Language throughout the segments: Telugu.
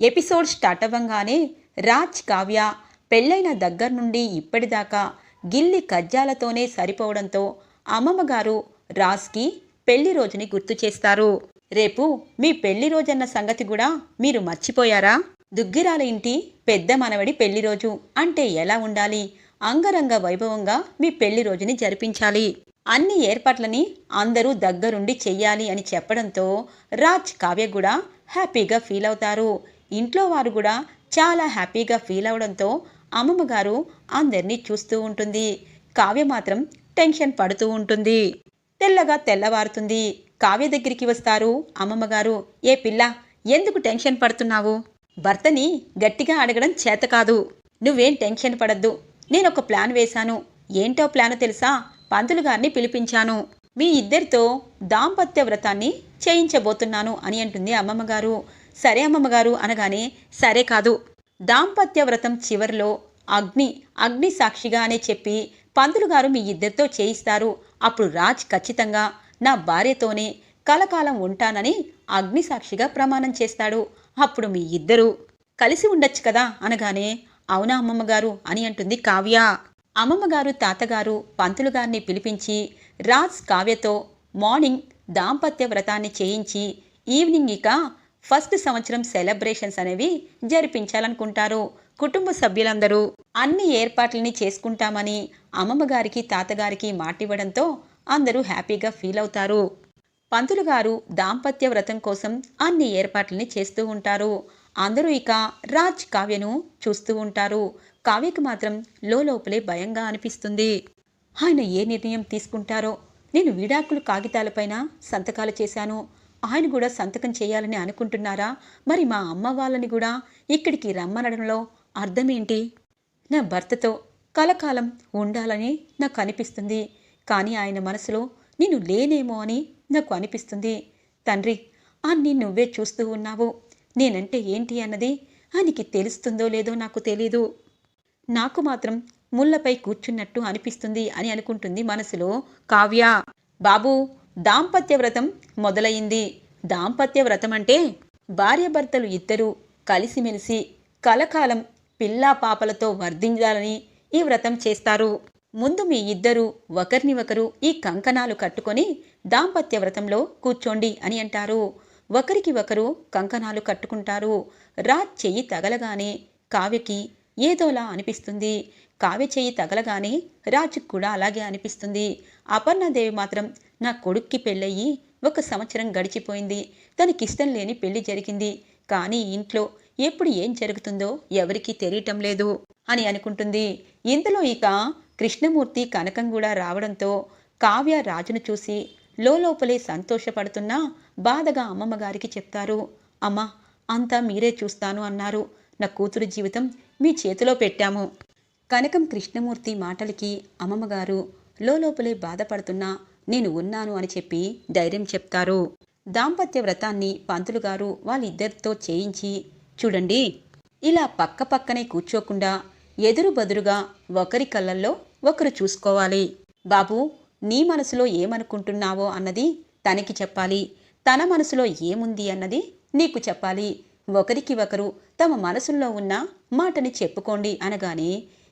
ఎపిసోడ్ స్టార్ట్ అవ్వంగానే రాజ్ కావ్య పెళ్ళైన దగ్గర నుండి ఇప్పటిదాకా గిల్లి కజ్జాలతోనే సరిపోవడంతో అమ్మమ్మగారు రాజ్కి పెళ్ళి రోజుని గుర్తు చేస్తారు. రేపు మీ పెళ్ళి రోజన్న సంగతి కూడా మీరు మర్చిపోయారా? దుగ్గిరాల ఇంటి పెద్ద మనవడి పెళ్ళి రోజు అంటే ఎలా ఉండాలి? అంగరంగ వైభవంగా మీ పెళ్ళి రోజుని జరిపించాలి. అన్ని ఏర్పాట్లని అందరూ దగ్గరుండి చెయ్యాలి అని చెప్పడంతో రాజ్ కావ్య కూడా హ్యాపీగా ఫీల్ అవుతారు. ఇంట్లో వారు కూడా చాలా హ్యాపీగా ఫీల్ అవడంతో అమ్మమ్మ గారు అందరినీ చూస్తూ ఉంటుంది. కావ్య మాత్రం టెన్షన్ పడుతూ ఉంటుంది. తెల్లగా తెల్లవారుతుంది. కావ్య దగ్గరికి వస్తారు అమ్మమ్మగారు ఏ పిల్ల ఎందుకు టెన్షన్ పడుతున్నావు? భర్తని గట్టిగా అడగడం చేత కాదు. నువ్వేం టెన్షన్ పడద్దు. నేను ఒక ప్లాన్ వేశాను. ఏంటో ప్లాన్ తెలుసా? పంతులు గారిని పిలిపించాను. మీ ఇద్దరితో దాంపత్య వ్రతాన్ని చేయించబోతున్నాను అని అంటుంది అమ్మమ్మగారు సరే అమ్మమ్మగారు అనగానే సరే కాదు. దాంపత్య వ్రతం చివరిలో అగ్ని అగ్ని సాక్షిగా అనే చెప్పి పందులు గారు మీ ఇద్దరితో చేయిస్తారు. అప్పుడు రాజ్ ఖచ్చితంగా నా భార్యతోనే కలకాలం ఉంటానని అగ్ని సాక్షిగా ప్రమాణం చేస్తాడు. అప్పుడు మీ ఇద్దరు కలిసి ఉండొచ్చు కదా అనగానే అవునా అమ్మమ్మగారు అని అంటుంది కావ్య. అమ్మమ్మగారు తాతగారు పంతులు గారిని పిలిపించి రాజ్ కావ్యతో మార్నింగ్ దాంపత్య వ్రతాన్ని చేయించి ఈవినింగ్ ఇక ఫస్ట్ సంవత్సరం సెలబ్రేషన్స్ అనేవి జరిపించాలనుకుంటారు. కుటుంబ సభ్యులందరూ అన్ని ఏర్పాట్లని చేసుకుంటామని అమ్మమ్మగారికి తాతగారికి మాటివ్వడంతో అందరూ హ్యాపీగా ఫీల్ అవుతారు. పంతులు గారు దాంపత్య వ్రతం కోసం అన్ని ఏర్పాట్లని చేస్తూ ఉంటారు. అందరూ ఇక రాజ్ కావ్యను చూస్తూ ఉంటారు. కావ్యకు మాత్రం లోపలే భయంగా అనిపిస్తుంది. ఆయన ఏ నిర్ణయం తీసుకుంటారో నేను విడాకులు కాగితాలపైన సంతకాలు చేశాను. ఆయన కూడా సంతకం చేయాలని అనుకుంటున్నారా? మరి మా అమ్మ వాళ్ళని కూడా ఇక్కడికి రమ్మనడంలో అర్థమేంటి? నా భర్తతో కలకాలం ఉండాలని నాకు అనిపిస్తుంది. కానీ ఆయన మనసులో నేను లేనేమో అని నాకు అనిపిస్తుంది. తండ్రి అన్ని నువ్వే చూస్తూ ఉన్నావు. నేనంటే ఏంటి అన్నది ఆయనకి తెలుస్తుందో లేదో నాకు తెలీదు. నాకు మాత్రం ముళ్ళపై కూర్చున్నట్టు అనిపిస్తుంది అని అనుకుంటుంది మనసులో కావ్య. బాబు దాంపత్య వ్రతం మొదలైంది. దాంపత్య వ్రతం అంటే భార్యాభర్తలు ఇద్దరూ కలిసిమెలిసి కలకాలం పిల్లా పాపలతో వర్ధించాలని ఈ వ్రతం చేస్తారు. ముందు మీ ఇద్దరు ఒకరిని ఒకరు ఈ కంకణాలు కట్టుకొని దాంపత్య వ్రతంలో కూర్చోండి అని అంటారు. ఒకరికి ఒకరు కంకణాలు కట్టుకుంటారు. రాజ్ చెయ్యి తగలగానే కావ్యకి ఏదోలా అనిపిస్తుంది. కావ్య చెయ్యి తగలగానే రాజుకు కూడా అలాగే అనిపిస్తుంది. అపర్ణాదేవి మాత్రం నా కొడుక్కి పెళ్ళయ్యి ఒక సంవత్సరం గడిచిపోయింది. తనకిష్టం లేని పెళ్ళి జరిగింది. కానీ ఇంట్లో ఎప్పుడు ఏం జరుగుతుందో ఎవరికీ తెలియటం లేదు అని అనుకుంటుంది. ఇంతలో ఇక కృష్ణమూర్తి కనకం కూడా రావడంతో కావ్య రాజును చూసి లోపలే సంతోషపడుతున్నా బాధగా అమ్మమ్మ గారికి చెప్తారు. అమ్మా అంతా మీరే చూస్తాను అన్నారు. నా కూతురు జీవితం మీ చేతిలో పెట్టాము కనకం కృష్ణమూర్తి మాటలకి అమ్మమ్మగారు లోపలే బాధపడుతున్నా నేను ఉన్నాను అని చెప్పి ధైర్యం చెప్తారు. దాంపత్య వ్రతాన్ని పంతులు గారు వాళ్ళిద్దరితో చేయించి చూడండి ఇలా పక్క పక్కనే కూర్చోకుండా ఎదురు బదురుగా ఒకరి కళ్ళల్లో ఒకరు చూసుకోవాలి. బాబు నీ మనసులో ఏమనుకుంటున్నావో అన్నది తనకి చెప్పాలి. తన మనసులో ఏముంది అన్నది నీకు చెప్పాలి. ఒకరికి ఒకరు తమ మనసుల్లో ఉన్న మాటని చెప్పుకోండి అనగానే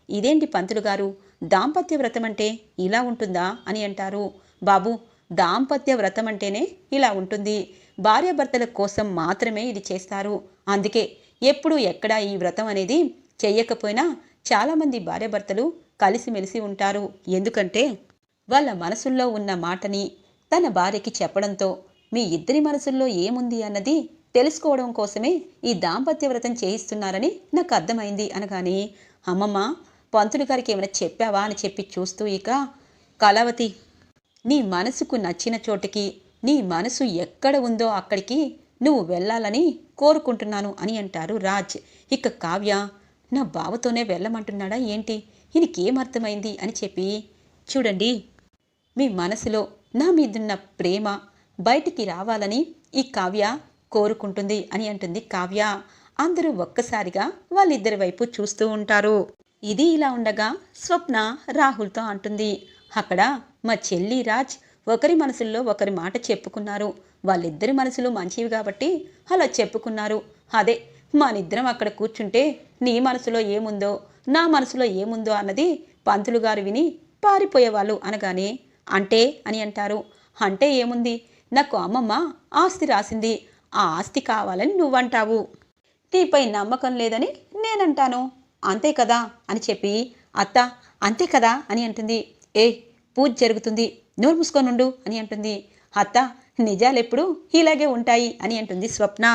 ఇదేంటి పంతులు గారు దాంపత్య వ్రతం అంటే ఇలా ఉంటుందా అని అంటారు. బాబు దాంపత్య వ్రతం అంటేనే ఇలా ఉంటుంది. భార్యాభర్తల కోసం మాత్రమే ఇది చేస్తారు. అందుకే ఎప్పుడు ఎక్కడ ఈ వ్రతం అనేది చెయ్యకపోయినా చాలామంది భార్యాభర్తలు కలిసిమెలిసి ఉంటారు. ఎందుకంటే వాళ్ళ మనసుల్లో ఉన్న మాటని తన భార్యకి చెప్పడంతో మీ ఇద్దరి మనసుల్లో ఏముంది అన్నది తెలుసుకోవడం కోసమే ఈ దాంపత్య వ్రతం చేయిస్తున్నారని నాకు అర్థమైంది అనగానే అమ్మమ్మ పంతులు గారికి ఏమైనా చెప్పావా అని చెప్పి చూస్తూ ఇక కళావతి నీ మనసుకు నచ్చిన చోటికి నీ మనసు ఎక్కడ ఉందో అక్కడికి నువ్వు వెళ్ళాలని కోరుకుంటున్నాను అని అంటారు రాజ్. ఇక కావ్య నా బావతోనే వెళ్ళమంటున్నాడా ఏంటి? ఈయనకేం అర్థమైంది అని చెప్పి చూడండి మీ మనసులో నా మీదున్న ప్రేమ బయటికి రావాలని ఈ కావ్య కోరుకుంటుంది అని అంటుంది కావ్య. అందరూ ఒక్కసారిగా వాళ్ళిద్దరి వైపు చూస్తూ ఉంటారు. ఇది ఇలా ఉండగా స్వప్న రాహుల్తో అంటుంది. అక్కడ మా చెల్లి రాజ్ ఒకరి మనసుల్లో ఒకరి మాట చెప్పుకున్నారు. వాళ్ళిద్దరి మనసులు మంచివి కాబట్టి అలా చెప్పుకున్నారు. అదే మానిద్దరం అక్కడ కూర్చుంటే నీ మనసులో ఏముందో నా మనసులో ఏముందో అన్నది పంతులు గారు విని పారిపోయేవాళ్ళు అనగానే అంటే అని అంటారు. అంటే ఏముంది? నాకు అమ్మమ్మ ఆస్తి రాసింది. ఆ ఆస్తి కావాలని నువ్వంటావు. నీపై నమ్మకం లేదని నేనంటాను. అంతే కదా? అని చెప్పి అత్త అంతే కదా? అని అంటుంది. ఏ పూజ జరుగుతుంది. నోరు మూసుకోనుండు అని అంటుంది. అత్త నిజాలెప్పుడు ఇలాగే ఉంటాయి అని అంటుంది స్వప్న.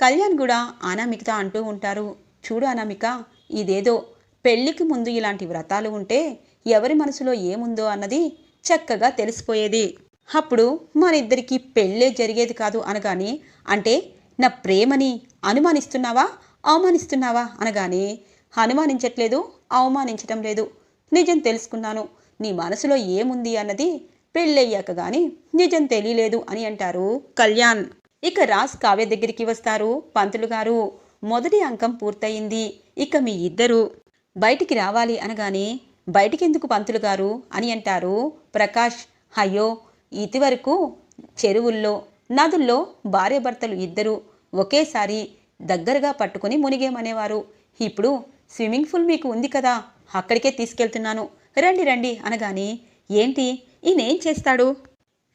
కళ్యాణ్ కూడా అనామికత అంటూ ఉంటారు. చూడు అనామిక ఇదేదో పెళ్ళికి ముందు ఇలాంటి వ్రతాలు ఉంటే ఎవరి మనసులో ఏముందో అన్నది చక్కగా తెలిసిపోయేది. అప్పుడు మనిద్దరికి పెళ్ళే జరిగేది కాదు అనగానే అంటే నా ప్రేమని అనుమానిస్తున్నావా అవమానిస్తున్నావా అనగానే అనుమానించట్లేదు అవమానించటం లేదు. నిజం తెలుసుకున్నాను. నీ మనసులో ఏముంది అన్నది పెళ్ళయ్యాక గాని నిజం తెలియలేదు అని అంటారు కళ్యాణ్. ఇక రాజ్ కావ్య దగ్గరికి వస్తారు పంతులు గారు. మొదటి అంకం పూర్తయింది. ఇక మీ ఇద్దరు బయటికి రావాలి అనగానే బయటికెందుకు పంతులు గారు అని అంటారు ప్రకాష్. అయ్యో ఇదివరకు చెరువుల్లో నదుల్లో భార్యాభర్తలు ఇద్దరు ఒకేసారి దగ్గరగా పట్టుకొని మునిగేమనేవారు. ఇప్పుడు స్విమ్మింగ్ పూల్ మీకు ఉంది కదా అక్కడికే తీసుకెళ్తున్నాను. రండి రండి అనగానే ఏంటి? ఈయనేం చేస్తాడు?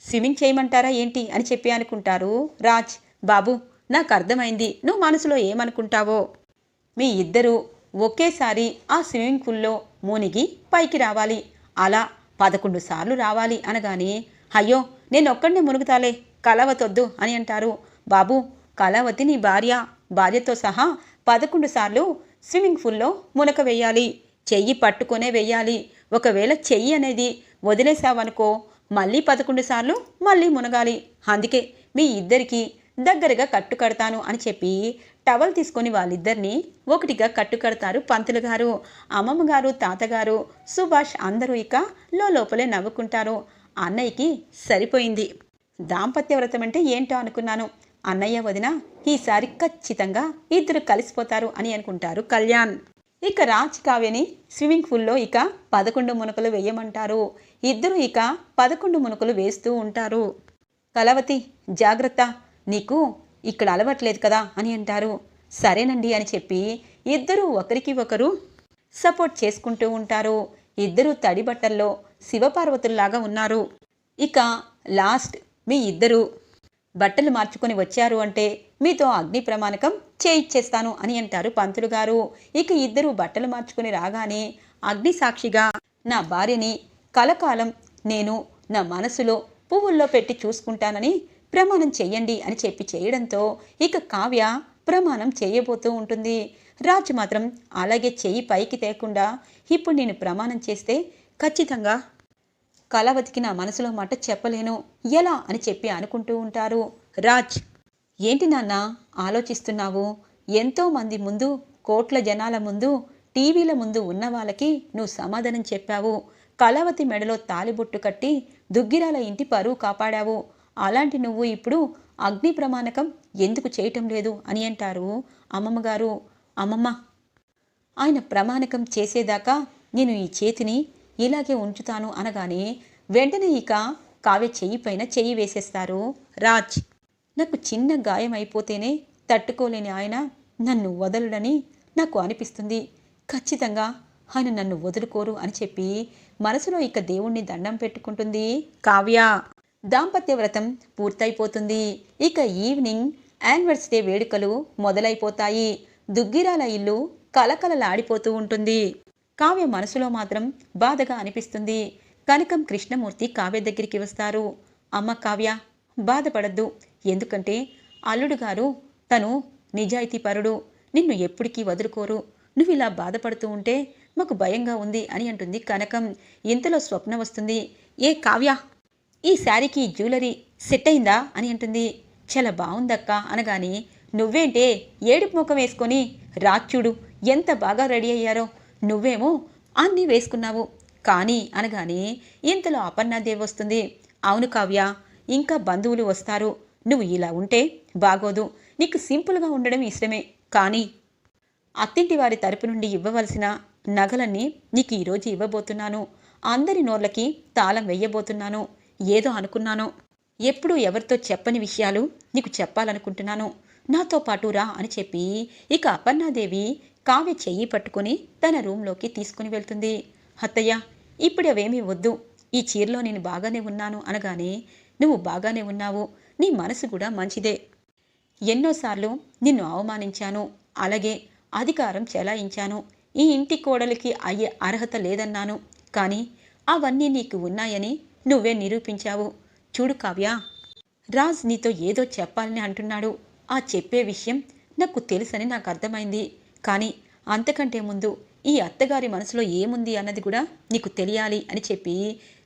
స్విమ్మింగ్ చేయమంటారా ఏంటి? అని చెప్పి అనుకుంటారు రాజ్. బాబు నాకు అర్థమైంది. నువ్వు మనసులో ఏమనుకుంటావో? మీ ఇద్దరూ ఒకేసారి ఆ స్విమ్మింగ్ పూల్లో మునిగి పైకి రావాలి. అలా పదకొండు సార్లు రావాలి అనగానే అయ్యో నేను ఒక్కడినే మునుగుతాలే. కలవతొద్దు అని అంటారు. బాబు కళావతి నీ భార్య. భార్యతో సహా పదకొండు సార్లు స్విమ్మింగ్ పూల్లో మునక వేయాలి. చెయ్యి పట్టుకొనే వేయాలి. ఒకవేళ చెయ్యి అనేది వదిలేసావనుకో మళ్ళీ పదకొండు సార్లు మళ్ళీ మునగాలి. అందుకే మీ ఇద్దరికీ దగ్గరగా కట్టు కడతాను అని చెప్పి టవల్ తీసుకొని వాళ్ళిద్దరిని ఒకటిగా కట్టు కడతారు పంతులు గారు అమ్మమ్మ గారు తాతగారు సుభాష్ అందరూ ఇక లోపలే నవ్వుకుంటారు. అన్నయ్యకి సరిపోయింది. దాంపత్య వ్రతం అంటే ఏంటో అనుకున్నాను. అన్నయ్య వదిన ఈసారి ఖచ్చితంగా ఇద్దరు కలిసిపోతారు అని అనుకుంటారు కళ్యాణ్. ఇక రాజ్ కావ్యని స్విమ్మింగ్ పూల్లో ఇక పదకొండు మునకలు వేయమంటారు. ఇద్దరు ఇక పదకొండు మునకలు వేస్తూ ఉంటారు. కలవతి జాగ్రత్త నీకు ఇక్కడ అలవట్లేదు కదా అని అంటారు. సరేనండి అని చెప్పి ఇద్దరూ ఒకరికి ఒకరు సపోర్ట్ చేసుకుంటూ ఉంటారు. ఇద్దరు తడి బట్టల్లో శివపార్వతుల్లాగా ఉన్నారు. ఇక లాస్ట్ మీ ఇద్దరు బట్టలు మార్చుకొని వచ్చారు అంటే మీతో అగ్ని ప్రమాణకం చేయిచ్చేస్తాను అని అంటారు పంతులు గారు. ఇక ఇద్దరు బట్టలు మార్చుకుని రాగానే అగ్ని సాక్షిగా నా భార్యని కలకాలం నేను నా మనసులో పువ్వుల్లో పెట్టి చూసుకుంటానని ప్రమాణం చెయ్యండి అని చెప్పి చేయడంతో ఇక కావ్య ప్రమాణం చేయబోతూ ఉంటుంది. రాజు మాత్రం అలాగే చెయ్యి పైకి తేకుండా ఇప్పుడు నేను ప్రమాణం చేస్తే ఖచ్చితంగా కళావతికి నా మనసులో మాట చెప్పలేను. ఎలా అని చెప్పి అనుకుంటూ ఉంటారు. రాజ్ ఏంటి నాన్న ఆలోచిస్తున్నావు? ఎంతోమంది ముందు కోట్ల జనాల ముందు టీవీల ముందు ఉన్న వాళ్ళకి నువ్వు సమాధానం చెప్పావు. కళావతి మెడలో తాలిబొట్టు కట్టి దుగ్గిరాల ఇంటి పరువు కాపాడావు. అలాంటి నువ్వు ఇప్పుడు అగ్ని ప్రమాణకం ఎందుకు చేయటం లేదు అని అంటారు అమ్మమ్మగారు. అమ్మమ్మ ఆయన ప్రమాణకం చేసేదాకా నేను ఈ చేతిని ఇలాగే ఉంచుతాను అనగానే వెంటనే ఇక కావ్య చెయ్యి పైన చెయ్యి వేసేస్తారు. రాజ్ నాకు చిన్న గాయం అయిపోతేనే తట్టుకోలేని ఆయన నన్ను వదలడని నాకు అనిపిస్తుంది. ఖచ్చితంగా ఆయన నన్ను వదులుకోరు అని చెప్పి మనసులో ఇక దేవుణ్ణి దండం పెట్టుకుంటుంది కావ్య. దాంపత్య వ్రతం పూర్తయిపోతుంది. ఇక ఈవినింగ్ యానివర్సరీ వేడుకలు మొదలైపోతాయి. దుగ్గిరాల ఇల్లు కలకలలాడిపోతూ ఉంటుంది. కావ్య మనసులో మాత్రం బాధగా అనిపిస్తుంది. కనకం కృష్ణమూర్తి కావ్య దగ్గరికి వస్తారు. అమ్మ కావ్య బాధపడద్దు. ఎందుకంటే అల్లుడు గారు తను నిజాయితీపరుడు నిన్ను ఎప్పటికీ వదులుకోరు. నువ్వు ఇలా బాధపడుతూ ఉంటే మాకు భయంగా ఉంది అని అంటుంది కనకం. ఇంతలో స్వప్న వస్తుంది. ఏ కావ్య ఈ శారీకి జ్యువెలరీ సెట్ అయిందా అని అంటుంది. చాలా బాగుందక్క అనగానే నువ్వేంటే ఏడుపు ముఖం వేసుకొని రాచుడు ఎంత బాగా రెడీ అయ్యారో. నువ్వేమో అన్నీ వేసుకున్నావు. కానీ అనగానే ఇంతలో అపర్ణాదేవి వస్తుంది. అవును కావ్య ఇంకా బంధువులు వస్తారు. నువ్వు ఇలా ఉంటే బాగోదు. నీకు సింపుల్గా ఉండడం ఇష్టమే. కానీ అత్తింటి వారి తరపు నుండి ఇవ్వవలసిన నగలన్నీ నీకు ఈరోజు ఇవ్వబోతున్నాను. అందరి నోర్లకి తాళం వెయ్యబోతున్నాను ఏదో అనుకున్నాను. ఎప్పుడూ ఎవరితో చెప్పని విషయాలు నీకు చెప్పాలనుకుంటున్నాను. నాతో పాటు రా అని చెప్పి ఇక అపర్ణాదేవి కావ్య చెయ్యి పట్టుకుని తన రూంలోకి తీసుకుని వెళ్తుంది. అత్తయ్య ఇప్పుడు అవేమీ వద్దు. ఈ చీరలో నేను బాగానే ఉన్నాను అనగానే నువ్వు బాగానే ఉన్నావు. నీ మనసు కూడా మంచిదే. ఎన్నోసార్లు నిన్ను అవమానించాను. అలాగే అధికారం చెలాయించాను. ఈ ఇంటి కోడలికి అయ్యే అర్హత లేదన్నాను. కానీ అవన్నీ నీకు ఉన్నాయని నువ్వే నిరూపించావు. చూడు కావ్య రాజ్ నీతో ఏదో చెప్పాలని అంటున్నాడు. ఆ చెప్పే విషయం నాకు తెలుసని నాకు అర్థమైంది. కానీ అంతకంటే ముందు ఈ అత్తగారి మనసులో ఏముంది అన్నది కూడా నీకు తెలియాలి అని చెప్పి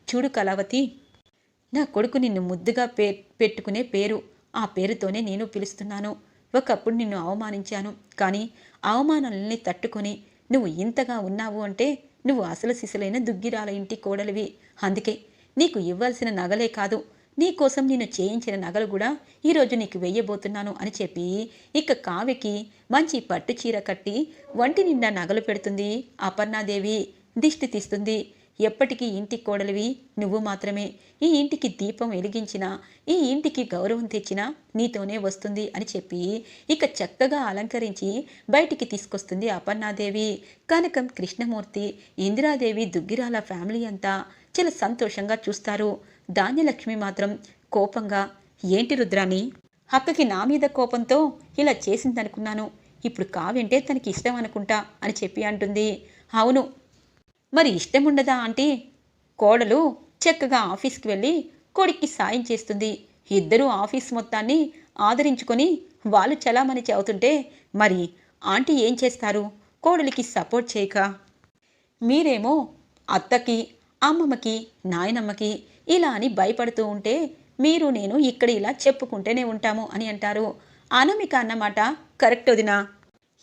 చూడు కళావతి. నా కొడుకు నిన్ను ముద్దుగా పే పెట్టుకునే పేరు ఆ పేరుతోనే నేను పిలుస్తున్నాను. ఒకప్పుడు నిన్ను అవమానించాను కానీ అవమానాలని తట్టుకొని నువ్వు ఇంతగా ఉన్నావు అంటే నువ్వు అసలు సిసలైన దుగ్గిరాల ఇంటి కోడలివి. అందుకే నీకు ఇవ్వాల్సిన నగలే కాదు నీకోసం నేను చేయించిన నగలు కూడా ఈరోజు నీకు వెయ్యబోతున్నాను అని చెప్పి ఇక కావ్యకి మంచి పట్టు చీర కట్టి వంటి నిండా నగలు పెడుతుంది అపర్ణాదేవి. దిష్టి తీస్తుంది. ఎప్పటికీ ఇంటి కోడలివి నువ్వు మాత్రమే. ఈ ఇంటికి దీపం వెలిగించినా ఈ ఇంటికి గౌరవం తెచ్చినా నీతోనే వస్తుంది అని చెప్పి ఇక చక్కగా అలంకరించి బయటికి తీసుకొస్తుంది అపర్ణాదేవి. కనకం కృష్ణమూర్తి ఇందిరాదేవి దుగ్గిరాల ఫ్యామిలీ అంతా చాలా సంతోషంగా చూస్తారు. ధాన్యలక్ష్మి మాత్రం కోపంగా ఏంటి రుద్రాని అక్కకి నా మీద కోపంతో ఇలా చేసిందనుకున్నాను. ఇప్పుడు కావంటే తనకి ఇష్టం అనుకుంటా అని చెప్పి అంటుంది. అవును మరి ఇష్టం ఉండదా అంటే? కోడలు చక్కగా ఆఫీస్కి వెళ్ళి కొడుక్కి సాయం చేస్తుంది. ఇద్దరూ ఆఫీస్ మొత్తాన్ని ఆదరించుకొని వాళ్ళు చలామణి చెబుతుంటే మరి ఆంటీ ఏం చేస్తారు? కోడలికి సపోర్ట్ చేయక. మీరేమో అత్తకి అమ్మమ్మకి నాయనమ్మకి ఇలా అని భయపడుతూ ఉంటే మీరు నేను ఇక్కడ ఇలా చెప్పుకుంటేనే ఉంటాము అని అంటారు. అనమిక అన్నమాట కరెక్ట్ వదినా.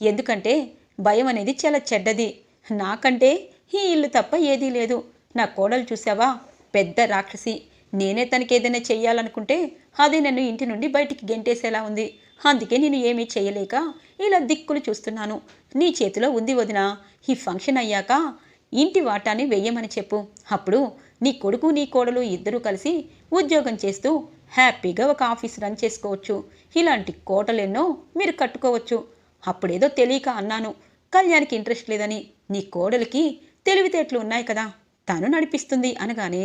ఎందుకంటే భయం అనేది చాలా చెడ్డది. నాకంటే ఈ ఇల్లు తప్ప ఏదీ లేదు. నా కోడలు చూసావా పెద్ద రాక్షసి. నేనే తనకి ఏదైనా చెయ్యాలనుకుంటే అది నన్ను ఇంటి నుండి బయటికి గెంటేసేలా ఉంది. అందుకే నేను ఏమీ చేయలేక ఇలా దిక్కులు చూస్తున్నాను. నీ చేతిలో ఉంది వదినా. ఈ ఫంక్షన్ అయ్యాక ఇంటి వాటాన్ని వెయ్యమని చెప్పు. అప్పుడు నీ కొడుకు నీ కోడలు ఇద్దరూ కలిసి ఉద్యోగం చేస్తూ హ్యాపీగా ఒక ఆఫీస్ రన్ చేసుకోవచ్చు. ఇలాంటి కోటలెన్నో మీరు కట్టుకోవచ్చు. అప్పుడేదో తెలియక అన్నాను. కళ్యాణ్కి ఇంట్రెస్ట్ లేదని నీ కోడలికి తెలివితేటలు ఉన్నాయి కదా తను నడిపిస్తుంది అనగానే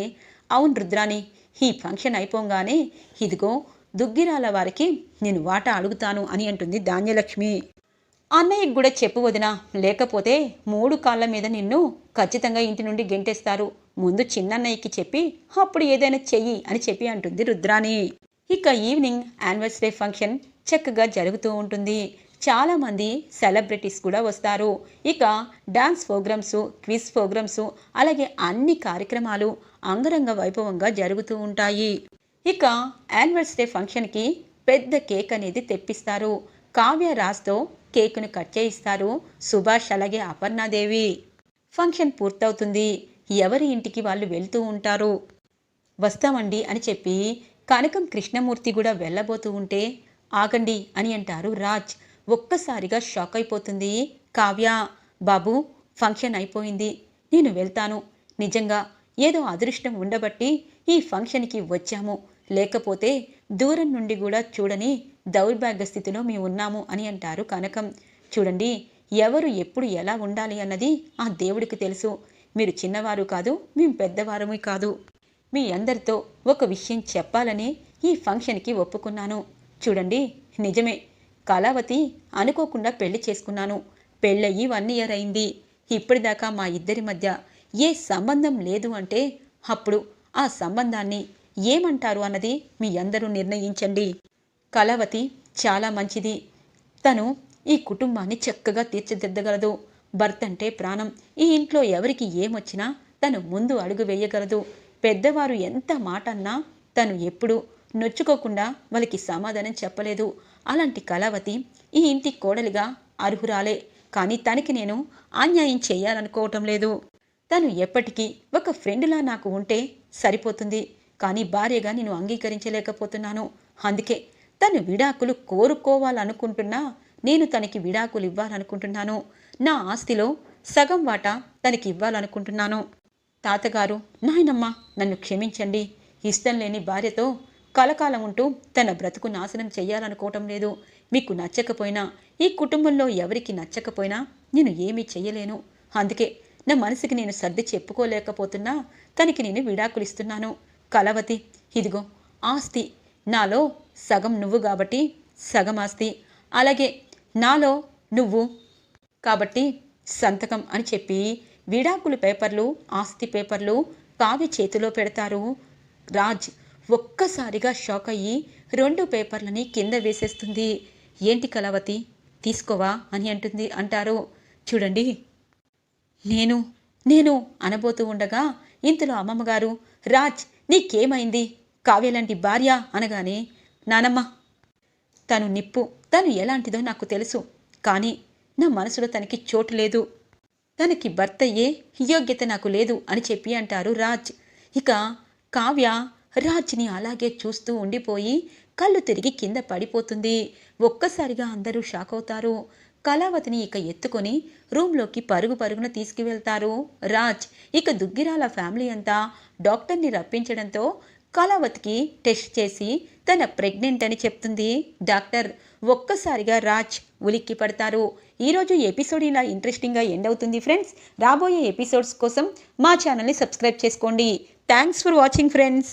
అవును రుద్రాని ఈ ఫంక్షన్ అయిపోగానే ఇదిగో దుగ్గిరాల వారికి నేను వాటా అడుగుతాను అని అంటుంది ధాన్యలక్ష్మి. అన్నయ్యకి కూడా చెప్పు వదినా లేకపోతే మూడు కాళ్ళ మీద నిన్ను ఖచ్చితంగా ఇంటి నుండి గెంటేస్తారు. ముందు చిన్నన్నయ్యకి చెప్పి అప్పుడు ఏదైనా చెయ్యి అని చెప్పి అంటుంది రుద్రాని ఇక ఈవినింగ్ యానివర్సరీ ఫంక్షన్ చక్కగా జరుగుతూ ఉంటుంది. చాలామంది సెలబ్రిటీస్ కూడా వస్తారు. ఇక డాన్స్ ప్రోగ్రామ్స్ క్విజ్ ప్రోగ్రామ్స్ అలాగే అన్ని కార్యక్రమాలు అంగరంగ వైభవంగా జరుగుతూ ఉంటాయి. ఇక యానివర్సరీ ఫంక్షన్కి పెద్ద కేక్ అనేది తెప్పిస్తారు. కావ్య రాజ్తో కేకును కట్ చేయిస్తారు సుభాష్ అలాగే అపర్ణాదేవి. ఫంక్షన్ పూర్తవుతుంది. ఎవరి ఇంటికి వాళ్ళు వెళ్తూ ఉంటారు? వస్తామండి అని చెప్పి కనకం కృష్ణమూర్తి కూడా వెళ్ళబోతూ ఉంటే ఆగండి అని అంటారు రాజ్. ఒక్కసారిగా షాక్ అయిపోతుంది. కావ్య బాబు ఫంక్షన్ అయిపోయింది. నేను వెళ్తాను. నిజంగా ఏదో అదృష్టం ఉండబట్టి ఈ ఫంక్షన్కి వచ్చాము. లేకపోతే దూరం నుండి కూడా చూడని దౌర్భాగ్య స్థితిలో మేము ఉన్నాము అని అంటారు కనకం. చూడండి ఎవరు ఎప్పుడు ఎలా ఉండాలి అన్నది ఆ దేవుడికి తెలుసు. మీరు చిన్నవారు కాదు మేము పెద్దవారమే కాదు. మీ అందరితో ఒక విషయం చెప్పాలని ఈ ఫంక్షన్కి ఒప్పుకున్నాను. చూడండి నిజమే. కళావతి అనుకోకుండా పెళ్ళి చేసుకున్నాను. పెళ్ళయి వన్ ఇయర్ అయింది. ఇప్పటిదాకా మా ఇద్దరి మధ్య ఏ సంబంధం లేదు అంటే అప్పుడు ఆ సంబంధాన్ని ఏమంటారు అన్నది మీ అందరూ నిర్ణయించండి. కళావతి చాలా మంచిది. తను ఈ కుటుంబాన్ని చక్కగా తీర్చిదిద్దగలదు. భర్త అంటే ప్రాణం. ఈ ఇంట్లో ఎవరికి ఏమొచ్చినా తను ముందు అడుగు వేయగలదు. పెద్దవారు ఎంత మాట అన్నా తను ఎప్పుడూ నొచ్చుకోకుండా వాళ్ళకి సమాధానం చెప్పలేదు. అలాంటి కళావతి ఈ ఇంటి కోడలిగా అర్హురాలే. కానీ తనకి నేను అన్యాయం చేయాలనుకోవటం లేదు. తను ఎప్పటికీ ఒక ఫ్రెండ్లా నాకు ఉంటే సరిపోతుంది. కానీ భార్యగా నేను అంగీకరించలేకపోతున్నాను. అందుకే తను విడాకులు కోరుకోవాలనుకుంటున్నా నేను తనకి విడాకులు ఇవ్వాలనుకుంటున్నాను. నా ఆస్తిలో సగం వాటా తనకి ఇవ్వాలనుకుంటున్నాను. తాతగారు నాయనమ్మ నన్ను క్షమించండి. ఇష్టం లేని భార్యతో కలకాలం ఉంటూ తన బ్రతుకు నాశనం చెయ్యాలనుకోవటం లేదు. మీకు నచ్చకపోయినా ఈ కుటుంబంలో ఎవరికి నచ్చకపోయినా నేను ఏమీ చెయ్యలేను. అందుకే నా మనసుకి నేను సర్ది చెప్పుకోలేకపోతున్నా తనకి నేను విడాకులు ఇస్తున్నాను కలవతి ఇదిగో ఆస్తి. నాలో సగం నువ్వు కాబట్టి సగం ఆస్తి. అలాగే నాలో నువ్వు కాబట్టి సంతకం అని చెప్పి విడాకులు పేపర్లు ఆస్తి పేపర్లు కావ్య చేతిలో పెడతారు రాజ్. ఒక్కసారిగా షాక్ అయ్యి రెండు పేపర్లని కింద వేసేస్తుంది. ఏంటి కళావతి? తీసుకోవా? అని అంటుంది అంటారు. చూడండి నేను నేను అనబోతూ ఉండగా ఇంతలో అమ్మమ్మగారు రాజ్ నీకేమైంది? కావ్యలాంటి భార్య? అనగానే నానమ్మ తను నిప్పు తను ఎలాంటిదో నాకు తెలుసు కానీ నా మనసులో తనకి చోటు లేదు. తనకి భర్త అయ్యే యోగ్యత నాకు లేదు అని చెప్పి అంటారు రాజ్. ఇక కావ్య రాజ్ని అలాగే చూస్తూ ఉండిపోయి కళ్ళు తిరిగి కింద పడిపోతుంది. ఒక్కసారిగా అందరూ షాక్ అవుతారు. కళావతిని ఇక ఎత్తుకొని రూమ్లోకి పరుగు పరుగున తీసుకువెళ్తారు. రాజ్ ఇక దుగ్గిరాల ఫ్యామిలీ అంతా డాక్టర్ని రప్పించడంతో కళావతికి టెస్ట్ చేసి తన ప్రెగ్నెంట్ అని చెప్తుంది. డాక్టర్ ఒక్కసారిగా రాజ్ ఉలిక్కి పడతారు. ఈరోజు ఎపిసోడ్ ఇలా ఇంట్రెస్టింగ్గా ఎండ్ అవుతుంది ఫ్రెండ్స్. రాబోయే ఎపిసోడ్స్ కోసం మా ఛానల్ని సబ్స్క్రైబ్ చేసుకోండి. Thanks for watching friends.